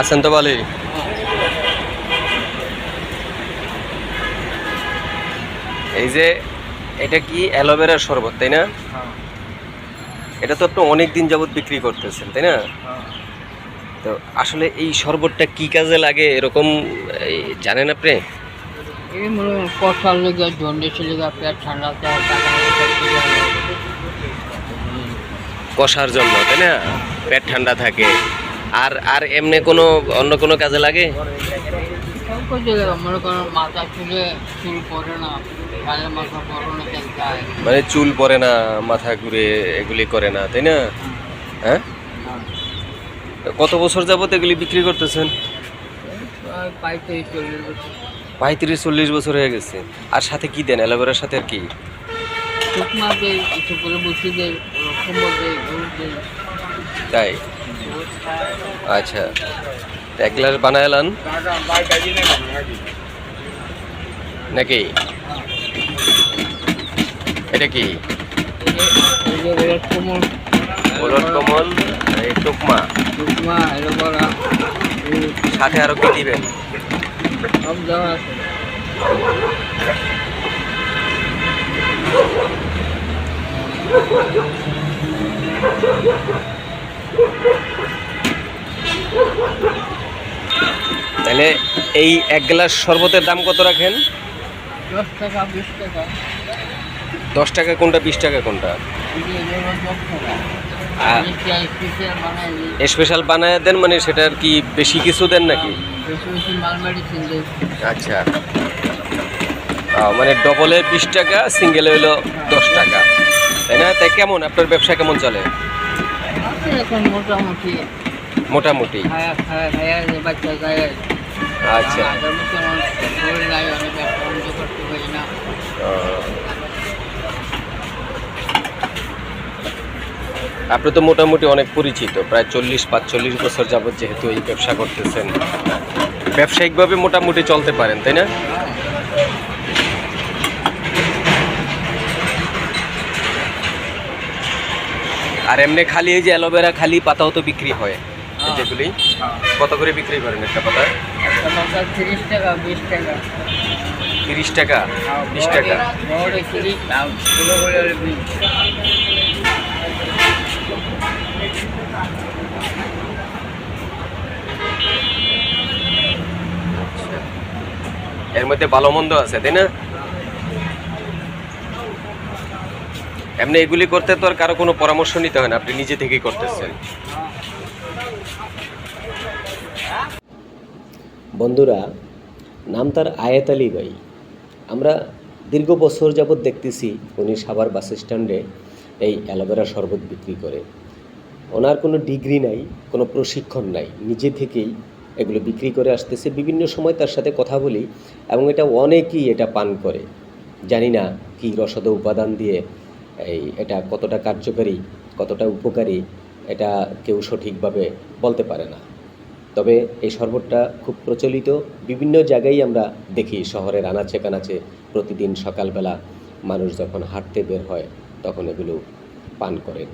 আছেন তো ভালোই এই যে এটা কি অ্যালোভেরার শরবত তাই না? এটা তো আপনি অনেক দিন যাবত বিক্রি করতেছেন তাই না? তো আসলে এই শরবতটা কি কাজে লাগে এরকম জানেন আপনি? হয় কষার জন্য তাই না? পেট ঠান্ডা থাকে। আর আর এমনি কোনো অন্য কোনো কাজে লাগে? মনে চুলে পড়ে না, মাথা ঘুরে এগুলি করে না, তাই না? হ্যাঁ? কত বছর যাবত এগুলি বিক্রি করতেছেন? পঁয়ত্রিশ, চল্লিশ বছর হয়ে গেছে। আর সাথে কি দেন? অ্যালোভেরার সাথে আর কি? তাই? আচ্ছা। এক গ্লাস বানাইলাম নাকি? এটা কি? কমল এই টুকমা। এলোভেরা সাথে আরও কি দিবেন? তাহলে এই এক গ্লাস শরবতের দাম কত রাখেন? দশ টাকা বিশ টাকা। দশ টাকা কোনটা বিশ টাকা কোনটা? স্পেশাল বানায় দেন মানে সেটা আর কি বেশি কিছু দেন নাকি? আচ্ছা। মানে ডবলে বিশ টাকা সিঙ্গেলে হলো দশ টাকা। তাই না? তাই কেমন? আপনার ব্যবসা কেমন চলে? মোটামুটি। মোটামুটি। আচ্ছা। আপনি তো মোটামুটি অনেক পরিচিত, প্রায় চল্লিশ, পাঁচচল্লিশ বছর যাবৎ যেহেতু এই ব্যবসা করতেছেন। ব্যবসায়িকভাবে মোটামুটি চলতে পারেন, তাই না? আর এমনি খালি এই যে অ্যালোভেরা খালি পাতাও তো বিক্রি হয় যেগুলি। কত করে বিক্রি করেন একটা পাতা তিরিশ টাকা বিশ টাকা। তিরিশ টাকা বিশ টাকা। এর মধ্যে ভালো মন্দ আছে তাই না? এমনি এগুলি করতে তো আর কারও কোনো পরামর্শ নিতে হয় না আপনি নিজে থেকেই করতেছেন। বন্ধুরা, নাম তার আয়াত আলী ভাই। আমরা দীর্ঘ বছর যাবৎ দেখতেছি উনি সাভার বাস স্ট্যান্ডে এই অ্যালোভেরা শরবত বিক্রি করে। ওনার কোনো ডিগ্রি নাই, কোনো প্রশিক্ষণ নাই, নিজে থেকেই এগুলো বিক্রি করে আসতেছে, বিভিন্ন সময় তার সাথে কথা বলি এবং এটা অনেকেই এটা পান করে। জানি না কি রসদ উপাদান দিয়ে এই এটা কতটা কার্যকারী, কতটা উপকারী, এটা কেউ সঠিকভাবে বলতে পারে না। তবে এই শরবতটা খুব প্রচলিত। বিভিন্ন জায়গায় আমরা দেখি শহরের আনাচে কানাচে প্রতিদিন সকালবেলা মানুষ যখন হাঁটতে বের হয়, তখন এগুলো পান করেন।